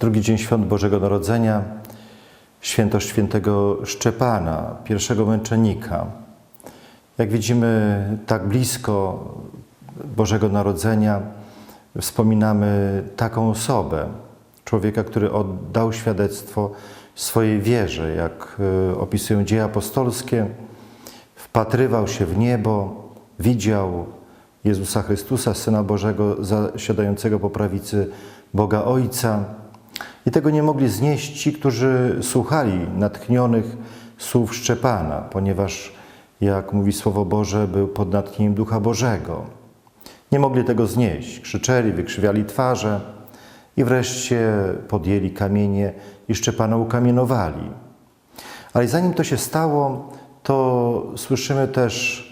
Drugi dzień świąt Bożego Narodzenia, święto świętego Szczepana, pierwszego męczennika. Jak widzimy, tak blisko Bożego Narodzenia wspominamy taką osobę, człowieka, który oddał świadectwo swojej wierze, jak e, opisują dzieje apostolskie, wpatrywał się w niebo, widział Jezusa Chrystusa, Syna Bożego, zasiadającego po prawicy Boga Ojca. I tego nie mogli znieść ci, którzy słuchali natchnionych słów Szczepana, ponieważ, jak mówi Słowo Boże, był pod natchnieniem Ducha Bożego. Nie mogli tego znieść, krzyczeli, wykrzywiali twarze i wreszcie podjęli kamienie i Szczepana ukamienowali. Ale zanim to się stało, to słyszymy też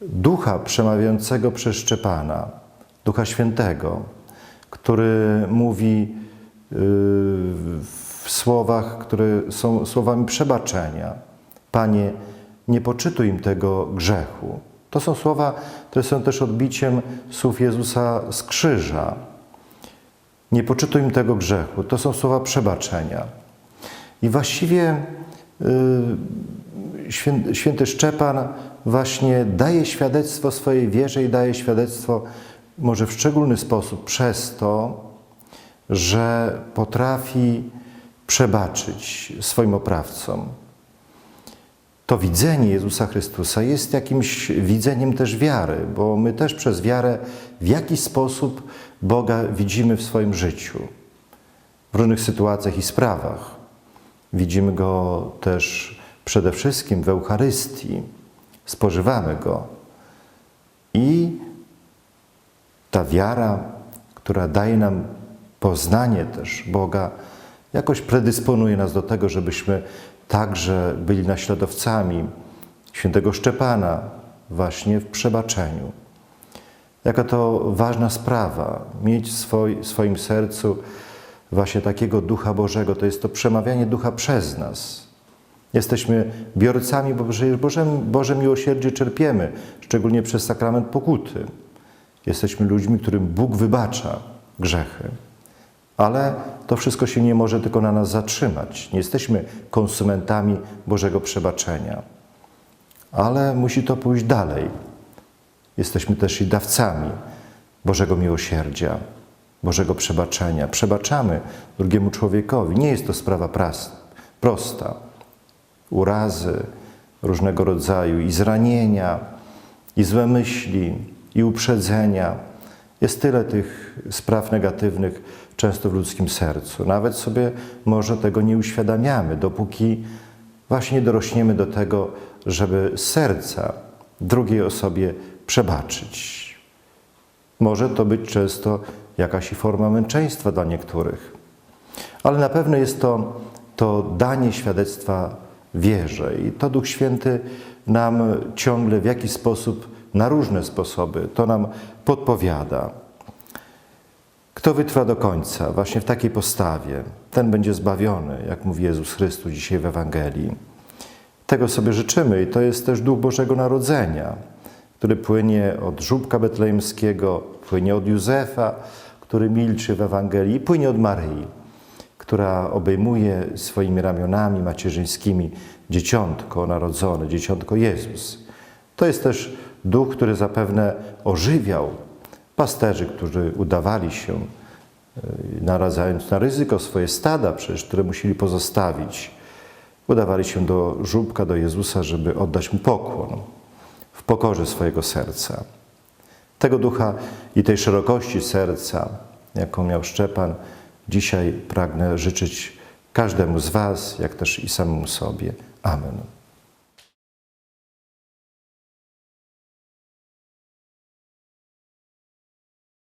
ducha przemawiającego przez Szczepana, Ducha Świętego, który mówi w słowach, które są słowami przebaczenia. Panie, nie poczytuj im tego grzechu. To są słowa, które są też odbiciem słów Jezusa z krzyża. Nie poczytuj im tego grzechu. To są słowa przebaczenia. I właściwie yy, święty, Szczepan właśnie daje świadectwo swojej wierze i daje świadectwo może w szczególny sposób przez to, że potrafi przebaczyć swoim oprawcom. To widzenie Jezusa Chrystusa jest jakimś widzeniem też wiary, bo my też przez wiarę w jakiś sposób Boga widzimy w swoim życiu, w różnych sytuacjach i sprawach. Widzimy Go też przede wszystkim w Eucharystii, spożywamy Go. I ta wiara, która daje nam poznanie też Boga, jakoś predysponuje nas do tego, żebyśmy także byli naśladowcami świętego Szczepana właśnie w przebaczeniu. Jaka to ważna sprawa, mieć w swoi, swoim sercu właśnie takiego Ducha Bożego, to jest to przemawianie Ducha przez nas. Jesteśmy biorcami, bo przecież Boże, Boże miłosierdzie czerpiemy, szczególnie przez sakrament pokuty. Jesteśmy ludźmi, którym Bóg wybacza grzechy. Ale to wszystko się nie może tylko na nas zatrzymać. Nie jesteśmy konsumentami Bożego przebaczenia. Ale musi to pójść dalej. Jesteśmy też i dawcami Bożego miłosierdzia, Bożego przebaczenia. Przebaczamy drugiemu człowiekowi. Nie jest to sprawa prosta. Urazy różnego rodzaju, i zranienia, i złe myśli, i uprzedzenia. Jest tyle tych spraw negatywnych często w ludzkim sercu. Nawet sobie może tego nie uświadamiamy, dopóki właśnie dorośniemy do tego, żeby serca drugiej osobie przebaczyć. Może to być często jakaś forma męczeństwa dla niektórych, ale na pewno jest to, to danie świadectwa wierze i to Duch Święty nam ciągle w jakiś sposób, na różne sposoby, to nam podpowiada. Kto wytrwa do końca, właśnie w takiej postawie, ten będzie zbawiony, jak mówi Jezus Chrystus dzisiaj w Ewangelii. Tego sobie życzymy i to jest też Duch Bożego Narodzenia, który płynie od żubka betlejemskiego, płynie od Józefa, który milczy w Ewangelii, i płynie od Maryi, która obejmuje swoimi ramionami macierzyńskimi dzieciątko narodzone, dzieciątko Jezus. To jest też duch, który zapewne ożywiał pasterzy, którzy udawali się, e, narazając na ryzyko swoje stada, przecież, które musieli pozostawić, udawali się do żubka, do Jezusa, żeby oddać mu pokłon w pokorze swojego serca. Tego ducha i tej szerokości serca, jaką miał Szczepan, dzisiaj pragnę życzyć każdemu z Was, jak też i samemu sobie. Amen.